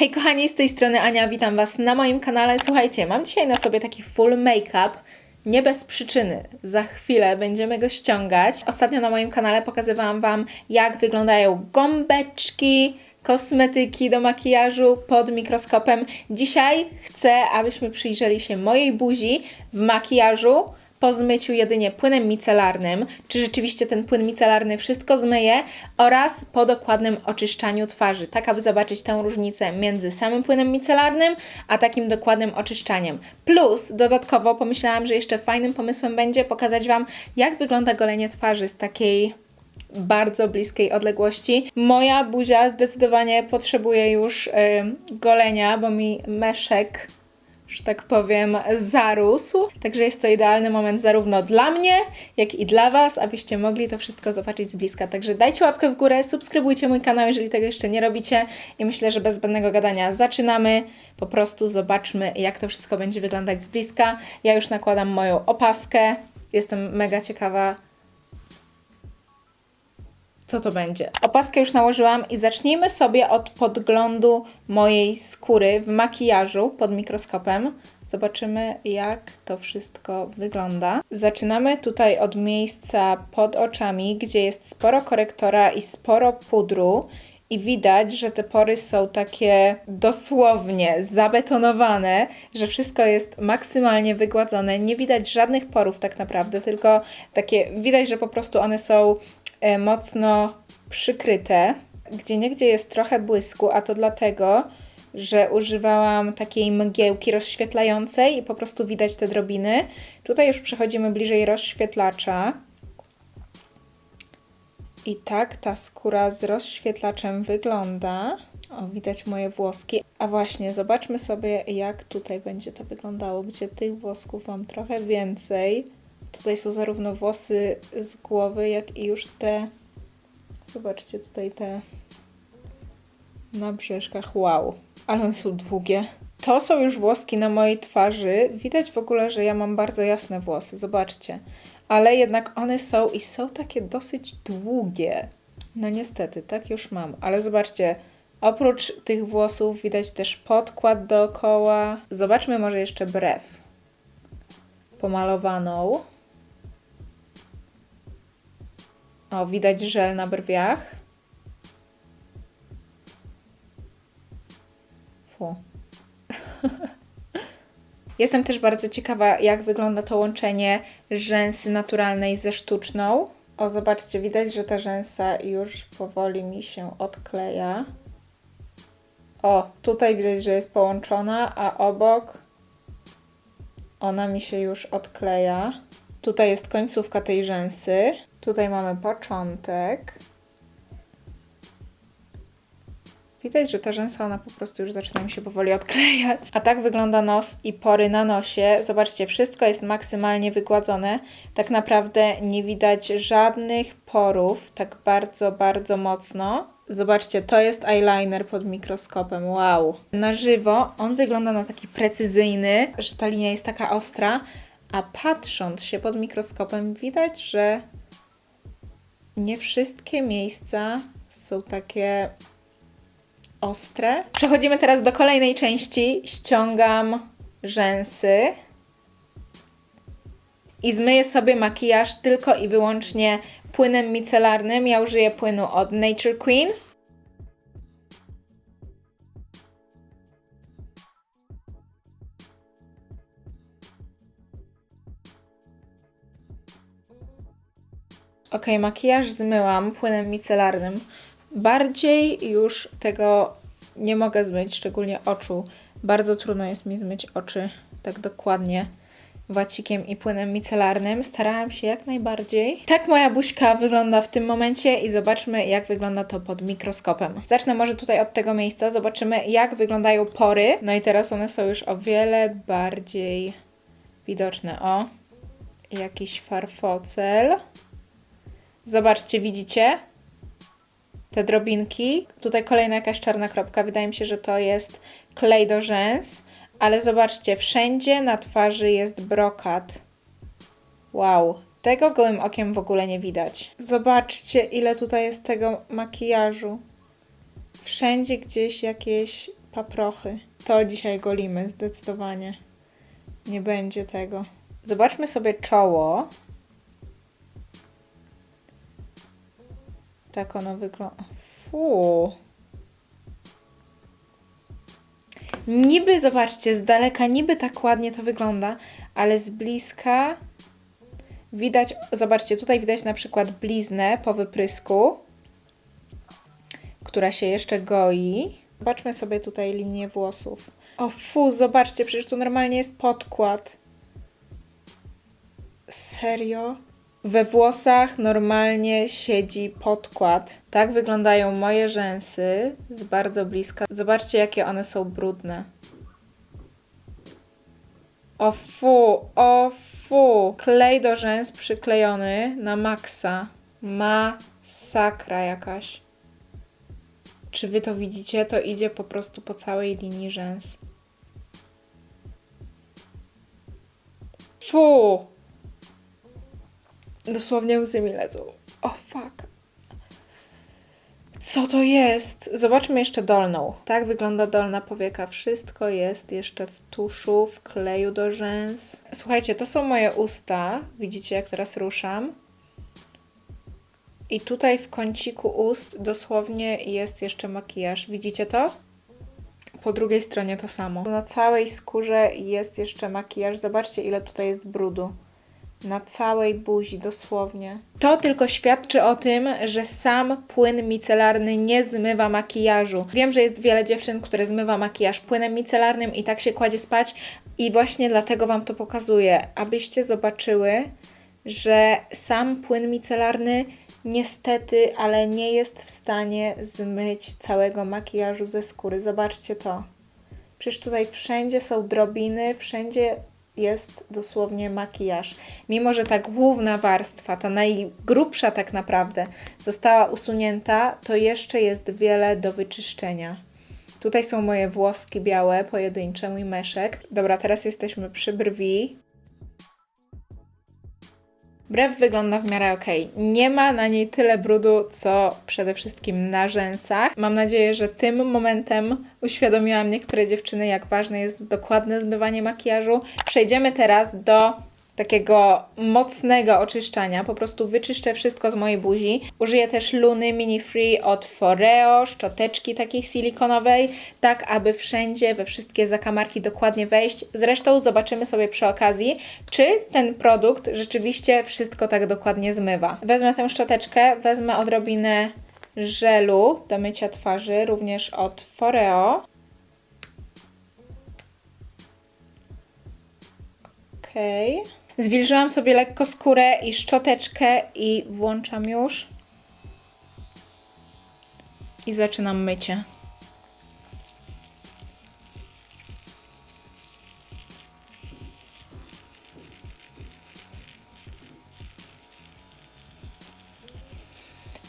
Hej kochani, z tej strony Ania, witam Was na moim kanale. Słuchajcie, mam dzisiaj na sobie taki full make-up, nie bez przyczyny. Za chwilę będziemy go ściągać. Ostatnio na moim kanale pokazywałam Wam, jak wyglądają gąbeczki, kosmetyki do makijażu pod mikroskopem. Dzisiaj chcę, abyśmy przyjrzeli się mojej buzi w makijażu po zmyciu jedynie płynem micelarnym, czy rzeczywiście ten płyn micelarny wszystko zmyje oraz po dokładnym oczyszczaniu twarzy, tak aby zobaczyć tę różnicę między samym płynem micelarnym a takim dokładnym oczyszczaniem. Plus dodatkowo pomyślałam, że jeszcze fajnym pomysłem będzie pokazać Wam, jak wygląda golenie twarzy z takiej bardzo bliskiej odległości. Moja buzia zdecydowanie potrzebuje już y, golenia, bo mi meszek że tak powiem, zarósł. Także jest to idealny moment zarówno dla mnie, jak i dla Was, abyście mogli to wszystko zobaczyć z bliska. Także dajcie łapkę w górę, subskrybujcie mój kanał, jeżeli tego jeszcze nie robicie. I myślę, że bez zbędnego gadania zaczynamy. Po prostu zobaczmy, jak to wszystko będzie wyglądać z bliska. Ja już nakładam moją opaskę. Jestem mega ciekawa, co to będzie. Opaskę już nałożyłam i zacznijmy sobie od podglądu mojej skóry w makijażu pod mikroskopem. Zobaczymy, jak to wszystko wygląda. Zaczynamy tutaj od miejsca pod oczami, gdzie jest sporo korektora i sporo pudru. I widać, że te pory są takie dosłownie zabetonowane, że wszystko jest maksymalnie wygładzone. Nie widać żadnych porów tak naprawdę, tylko takie widać, że po prostu one są mocno przykryte. Gdzie niegdzie jest trochę błysku, a to dlatego, że używałam takiej mgiełki rozświetlającej i po prostu widać te drobiny. Tutaj już przechodzimy bliżej rozświetlacza. I tak ta skóra z rozświetlaczem wygląda. O, widać moje włoski. A właśnie, zobaczmy sobie, jak tutaj będzie to wyglądało, gdzie tych włosków mam trochę więcej. Tutaj są zarówno włosy z głowy, jak i już te. Zobaczcie tutaj te na brzeżkach. Wow, ale one są długie. To są już włoski na mojej twarzy. Widać w ogóle, że ja mam bardzo jasne włosy. Zobaczcie. Ale jednak one są i są takie dosyć długie. No niestety, tak już mam. Ale zobaczcie, oprócz tych włosów widać też podkład dookoła. Zobaczmy może jeszcze brew. Pomalowaną. O, widać żel na brwiach. Fu. Jestem też bardzo ciekawa, jak wygląda to łączenie rzęsy naturalnej ze sztuczną. O, zobaczcie, widać, że ta rzęsa już powoli mi się odkleja. O, tutaj widać, że jest połączona, a obok ona mi się już odkleja. Tutaj jest końcówka tej rzęsy. Tutaj mamy początek. Widać, że ta rzęsa ona po prostu już zaczyna mi się powoli odklejać. A tak wygląda nos i pory na nosie. Zobaczcie, wszystko jest maksymalnie wygładzone. Tak naprawdę nie widać żadnych porów tak bardzo, bardzo mocno. Zobaczcie, to jest eyeliner pod mikroskopem. Wow. Na żywo on wygląda na taki precyzyjny, że ta linia jest taka ostra, a patrząc się pod mikroskopem widać, że nie wszystkie miejsca są takie ostre. Przechodzimy teraz do kolejnej części. Ściągam rzęsy i zmyję sobie makijaż tylko i wyłącznie płynem micelarnym. Ja użyję płynu od Nature Queen. Ok, makijaż zmyłam płynem micelarnym. Bardziej już tego nie mogę zmyć, szczególnie oczu. Bardzo trudno jest mi zmyć oczy tak dokładnie wacikiem i płynem micelarnym. Starałam się jak najbardziej. Tak moja buźka wygląda w tym momencie i zobaczmy jak wygląda to pod mikroskopem. Zacznę może tutaj od tego miejsca. Zobaczymy jak wyglądają pory. No i teraz one są już o wiele bardziej widoczne. O, jakiś farfocel. Zobaczcie, widzicie? Te drobinki. Tutaj kolejna jakaś czarna kropka. Wydaje mi się, że to jest klej do rzęs. Ale zobaczcie, wszędzie na twarzy jest brokat. Wow, tego gołym okiem w ogóle nie widać. Zobaczcie, ile tutaj jest tego makijażu. Wszędzie gdzieś jakieś paprochy. To dzisiaj golimy, zdecydowanie. Nie będzie tego. Zobaczmy sobie czoło. Tak ono wygląda. Fu. Niby, zobaczcie, z daleka niby tak ładnie to wygląda, ale z bliska widać, zobaczcie, tutaj widać na przykład bliznę po wyprysku, która się jeszcze goi. Zobaczmy sobie tutaj linię włosów. O fu, zobaczcie, przecież tu normalnie jest podkład. Serio? We włosach normalnie siedzi podkład. Tak wyglądają moje rzęsy z bardzo bliska. Zobaczcie, jakie one są brudne. O fu, o fu. Klej do rzęs przyklejony na maksa. Masakra jakaś. Czy wy to widzicie? To idzie po prostu po całej linii rzęs. Fu! Dosłownie łzy mi lecą. O oh, fuck. Co to jest? Zobaczmy jeszcze dolną. Tak wygląda dolna powieka. Wszystko jest jeszcze w tuszu, w kleju do rzęs. Słuchajcie, to są moje usta. Widzicie, jak teraz ruszam. I tutaj w kąciku ust dosłownie jest jeszcze makijaż. Widzicie to? Po drugiej stronie to samo. Na całej skórze jest jeszcze makijaż. Zobaczcie, ile tutaj jest brudu na całej buzi dosłownie. To tylko świadczy o tym, że sam płyn micelarny nie zmywa makijażu. Wiem, że jest wiele dziewczyn, które zmywa makijaż płynem micelarnym i tak się kładzie spać i właśnie dlatego Wam to pokazuję, abyście zobaczyły, że sam płyn micelarny niestety, ale nie jest w stanie zmyć całego makijażu ze skóry. Zobaczcie to. Przecież tutaj wszędzie są drobiny, wszędzie jest dosłownie makijaż. Mimo, że ta główna warstwa, ta najgrubsza tak naprawdę, została usunięta, to jeszcze jest wiele do wyczyszczenia. Tutaj są moje włoski białe, pojedyncze, mój meszek. Dobra, teraz jesteśmy przy brwi. Brew wygląda w miarę ok. Nie ma na niej tyle brudu, co przede wszystkim na rzęsach. Mam nadzieję, że tym momentem uświadomiłam niektóre dziewczyny, jak ważne jest dokładne zmywanie makijażu. Przejdziemy teraz do takiego mocnego oczyszczania. Po prostu wyczyszczę wszystko z mojej buzi. Użyję też Luny Mini Free od Foreo, szczoteczki takiej silikonowej, tak aby wszędzie, we wszystkie zakamarki dokładnie wejść. Zresztą zobaczymy sobie przy okazji, czy ten produkt rzeczywiście wszystko tak dokładnie zmywa. Wezmę tę szczoteczkę, wezmę odrobinę żelu do mycia twarzy, również od Foreo. Okej. Okay. Zwilżyłam sobie lekko skórę i szczoteczkę i włączam już. I zaczynam mycie.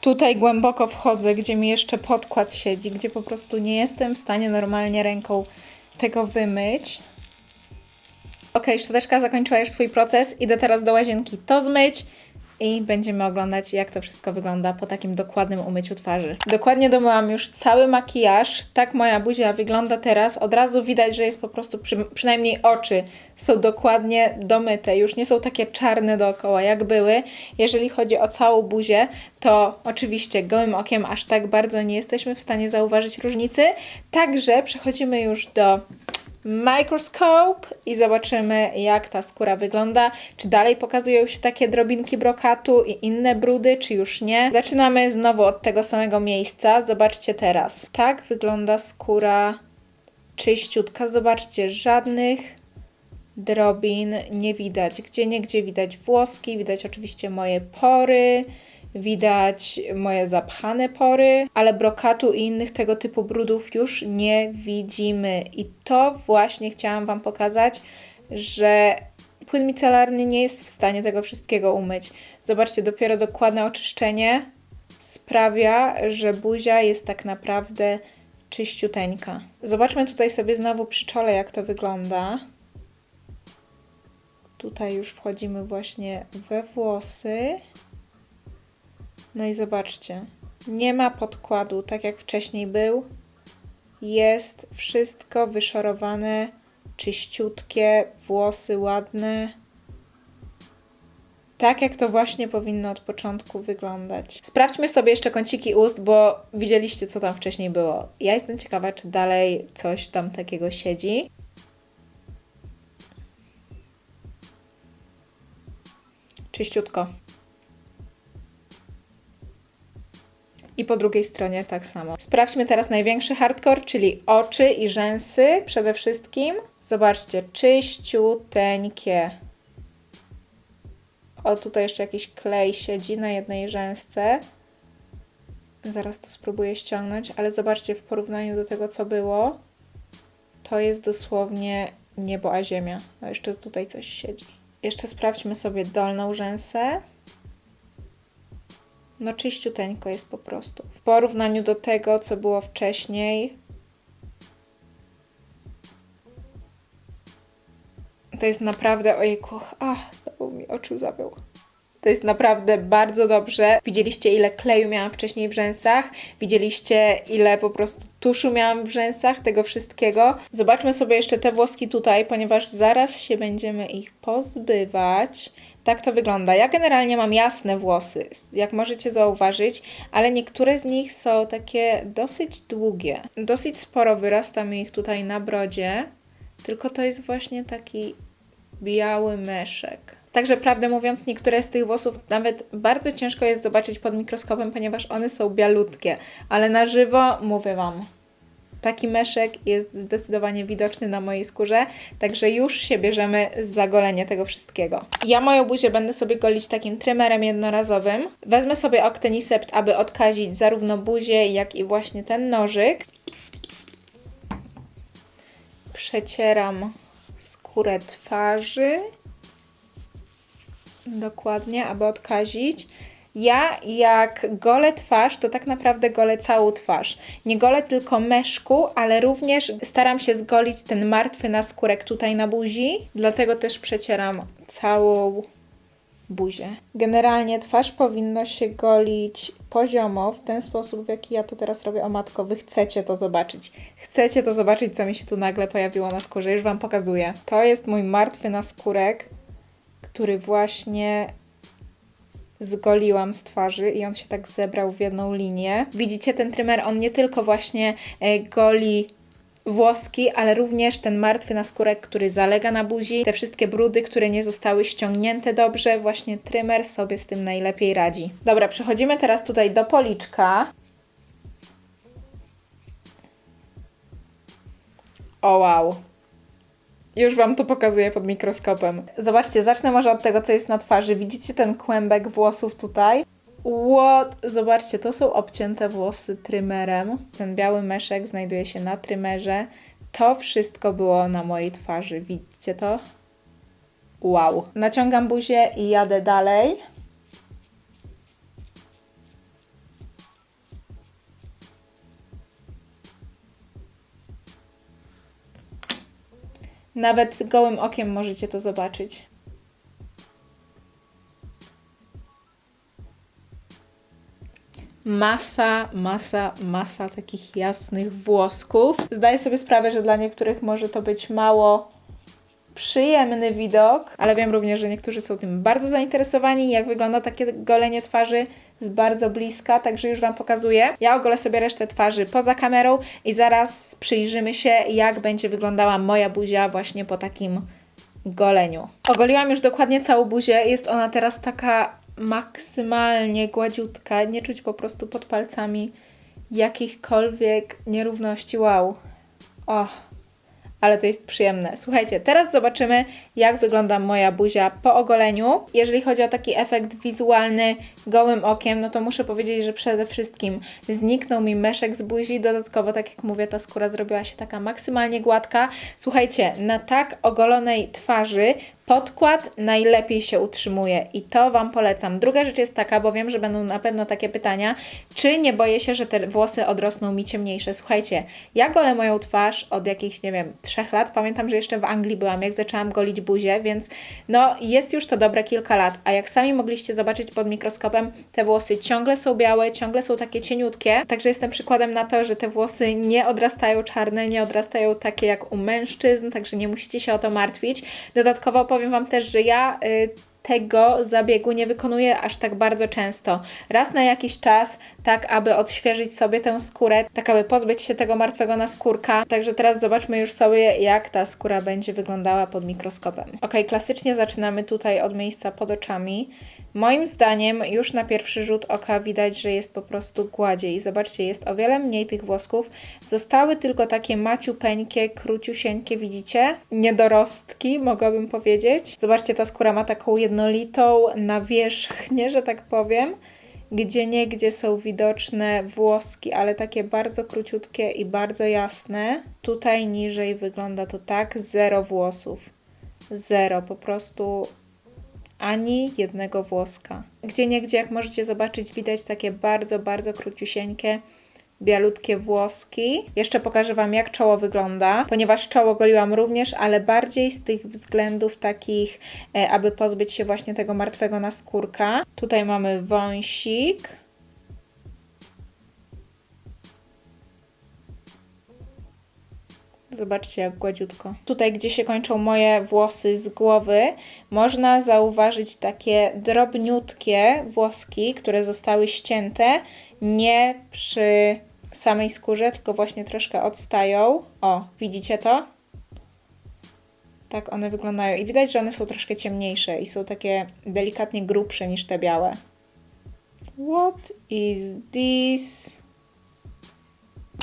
Tutaj głęboko wchodzę, gdzie mi jeszcze podkład siedzi, gdzie po prostu nie jestem w stanie normalnie ręką tego wymyć. Ok, szczoteczka zakończyła już swój proces. Idę teraz do łazienki to zmyć i będziemy oglądać, jak to wszystko wygląda po takim dokładnym umyciu twarzy. Dokładnie domyłam już cały makijaż. Tak moja buzia wygląda teraz. Od razu widać, że jest po prostu, przy, przynajmniej oczy są dokładnie domyte. Już nie są takie czarne dookoła, jak były. Jeżeli chodzi o całą buzię, to oczywiście gołym okiem aż tak bardzo nie jesteśmy w stanie zauważyć różnicy. Także przechodzimy już do microscope i zobaczymy, jak ta skóra wygląda. Czy dalej pokazują się takie drobinki brokatu i inne brudy, czy już nie. Zaczynamy znowu od tego samego miejsca. Zobaczcie teraz. Tak wygląda skóra czyściutka. Zobaczcie, żadnych drobin nie widać. Gdzie nie, gdzie widać włoski, widać oczywiście moje pory, widać moje zapchane pory, ale brokatu i innych tego typu brudów już nie widzimy. I to właśnie chciałam Wam pokazać, że płyn micelarny nie jest w stanie tego wszystkiego umyć. Zobaczcie, dopiero dokładne oczyszczenie sprawia, że buzia jest tak naprawdę czyściuteńka. Zobaczmy tutaj sobie znowu przy czole, jak to wygląda. Tutaj już wchodzimy właśnie we włosy. No i zobaczcie, nie ma podkładu, tak jak wcześniej był. jest wszystko wyszorowane, czyściutkie, włosy ładne. Tak jak to właśnie powinno od początku wyglądać. Sprawdźmy sobie jeszcze kąciki ust, bo widzieliście, co tam wcześniej było. Ja jestem ciekawa, czy dalej coś tam takiego siedzi. Czyściutko. I po drugiej stronie tak samo. Sprawdźmy teraz największy hardcore, czyli oczy i rzęsy przede wszystkim. Zobaczcie, czyściuteńkie. O, tutaj jeszcze jakiś klej siedzi na jednej rzęsce. Zaraz to spróbuję ściągnąć, ale zobaczcie, w porównaniu do tego, co było, to jest dosłownie niebo a ziemia. A jeszcze tutaj coś siedzi. Jeszcze sprawdźmy sobie dolną rzęsę. No czyściuteńko jest po prostu. W porównaniu do tego, co było wcześniej, to jest naprawdę, ojejku, a, znowu mi oczu zabił. To jest naprawdę bardzo dobrze. Widzieliście, ile kleju miałam wcześniej w rzęsach. Widzieliście, ile po prostu tuszu miałam w rzęsach, tego wszystkiego. Zobaczmy sobie jeszcze te włoski tutaj, ponieważ zaraz się będziemy ich pozbywać. Tak to wygląda. Ja generalnie mam jasne włosy, jak możecie zauważyć, ale niektóre z nich są takie dosyć długie. Dosyć sporo wyrasta mi ich tutaj na brodzie, tylko to jest właśnie taki biały meszek. Także prawdę mówiąc, niektóre z tych włosów nawet bardzo ciężko jest zobaczyć pod mikroskopem, ponieważ one są bialutkie, ale na żywo mówię Wam, taki meszek jest zdecydowanie widoczny na mojej skórze, także już się bierzemy za golenie tego wszystkiego. Ja moją buzię będę sobie golić takim trymerem jednorazowym. Wezmę sobie Octenisept, aby odkazić zarówno buzię, jak i właśnie ten nożyk. Przecieram skórę twarzy. Dokładnie, aby odkazić. Ja jak golę twarz, to tak naprawdę golę całą twarz. Nie golę tylko meszku, ale również staram się zgolić ten martwy naskórek tutaj na buzi, dlatego też przecieram całą buzię. Generalnie twarz powinno się golić poziomo, w ten sposób, w jaki ja to teraz robię. O matko, wy chcecie to zobaczyć. Chcecie to zobaczyć, co mi się tu nagle pojawiło na skórze. Już Wam pokazuję. To jest mój martwy naskórek, który właśnie zgoliłam z twarzy i on się tak zebrał w jedną linię. Widzicie, ten trymer, on nie tylko właśnie e, goli włoski, ale również ten martwy naskórek, który zalega na buzi, te wszystkie brudy, które nie zostały ściągnięte dobrze, właśnie trymer sobie z tym najlepiej radzi. Dobra, przechodzimy teraz tutaj do policzka. O wow. Już Wam to pokazuję pod mikroskopem. Zobaczcie, zacznę może od tego, co jest na twarzy. Widzicie ten kłębek włosów tutaj? What? Zobaczcie, to są obcięte włosy trymerem. Ten biały meszek znajduje się na trymerze. To wszystko było na mojej twarzy. Widzicie to? Wow. Naciągam buzię i jadę dalej. Nawet gołym okiem możecie to zobaczyć. Masa, masa, masa takich jasnych włosków. Zdaję sobie sprawę, że dla niektórych może to być mało przyjemny widok, ale wiem również, że niektórzy są tym bardzo zainteresowani, jak wygląda takie golenie twarzy z bardzo bliska, także już Wam pokazuję. Ja ogolę sobie resztę twarzy poza kamerą i zaraz przyjrzymy się, jak będzie wyglądała moja buzia właśnie po takim goleniu. Ogoliłam już dokładnie całą buzię, jest ona teraz taka maksymalnie gładziutka, nie czuć po prostu pod palcami jakichkolwiek nierówności. Wow. O, ale to jest przyjemne. Słuchajcie, teraz zobaczymy, jak wygląda moja buzia po ogoleniu. Jeżeli chodzi o taki efekt wizualny gołym okiem, no to muszę powiedzieć, że przede wszystkim zniknął mi meszek z buzi. Dodatkowo, tak jak mówię, ta skóra zrobiła się taka maksymalnie gładka. Słuchajcie, na tak ogolonej twarzy podkład najlepiej się utrzymuje i to Wam polecam. Druga rzecz jest taka, bo wiem, że będą na pewno takie pytania, czy nie boję się, że te włosy odrosną mi ciemniejsze. Słuchajcie, ja golę moją twarz od jakichś, nie wiem, trzech lat. Pamiętam, że jeszcze w Anglii byłam, jak zaczęłam golić buzię, więc no jest już to dobre kilka lat. A jak sami mogliście zobaczyć pod mikroskopem, te włosy ciągle są białe, ciągle są takie cieniutkie. Także jestem przykładem na to, że te włosy nie odrastają czarne, nie odrastają takie jak u mężczyzn, także nie musicie się o to martwić. Dodatkowo powiem Wam też, że ja... Y, tego zabiegu nie wykonuję aż tak bardzo często. Raz na jakiś czas, tak aby odświeżyć sobie tę skórę, tak aby pozbyć się tego martwego naskórka. Także teraz zobaczmy już sobie, jak ta skóra będzie wyglądała pod mikroskopem. Ok, klasycznie zaczynamy tutaj od miejsca pod oczami. Moim zdaniem już na pierwszy rzut oka widać, że jest po prostu gładziej. Zobaczcie, jest o wiele mniej tych włosków. Zostały tylko takie maciupeńkie, króciusieńkie, widzicie? Niedorostki, mogłabym powiedzieć. Zobaczcie, ta skóra ma taką jednolitą nawierzchnię, że tak powiem. Gdzie niegdzie są widoczne włoski, ale takie bardzo króciutkie i bardzo jasne. Tutaj niżej wygląda to tak, zero włosów. Zero, po prostu ani jednego włoska. Gdzie niegdzie, jak możecie zobaczyć, widać takie bardzo, bardzo króciusieńkie, bialutkie włoski. Jeszcze pokażę Wam, jak czoło wygląda, ponieważ czoło goliłam również, ale bardziej z tych względów takich, e, aby pozbyć się właśnie tego martwego naskórka. Tutaj mamy wąsik. Zobaczcie, jak gładziutko. Tutaj, gdzie się kończą moje włosy z głowy, można zauważyć takie drobniutkie włoski, które zostały ścięte, nie przy samej skórze, tylko właśnie troszkę odstają. O, widzicie to? Tak one wyglądają. I widać, że one są troszkę ciemniejsze i są takie delikatnie grubsze niż te białe. What is this?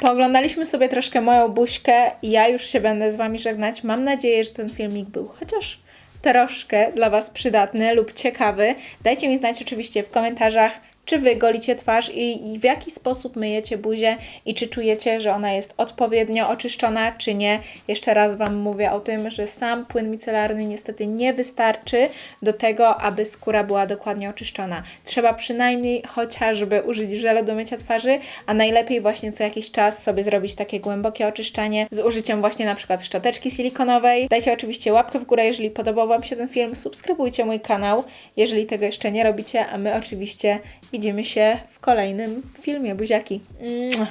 Pooglądaliśmy sobie troszkę moją buźkę i ja już się będę z Wami żegnać. Mam nadzieję, że ten filmik był chociaż troszkę dla Was przydatny lub ciekawy. Dajcie mi znać oczywiście w komentarzach, czy Wy golicie twarz i, i w jaki sposób myjecie buzię i czy czujecie, że ona jest odpowiednio oczyszczona, czy nie. Jeszcze raz Wam mówię o tym, że sam płyn micelarny niestety nie wystarczy do tego, aby skóra była dokładnie oczyszczona. Trzeba przynajmniej chociażby użyć żelu do mycia twarzy, a najlepiej właśnie co jakiś czas sobie zrobić takie głębokie oczyszczanie z użyciem właśnie na przykład szczoteczki silikonowej. Dajcie oczywiście łapkę w górę, jeżeli podobał Wam się ten film, subskrybujcie mój kanał, jeżeli tego jeszcze nie robicie, a my oczywiście widzimy się w kolejnym filmie. Buziaki. Mua.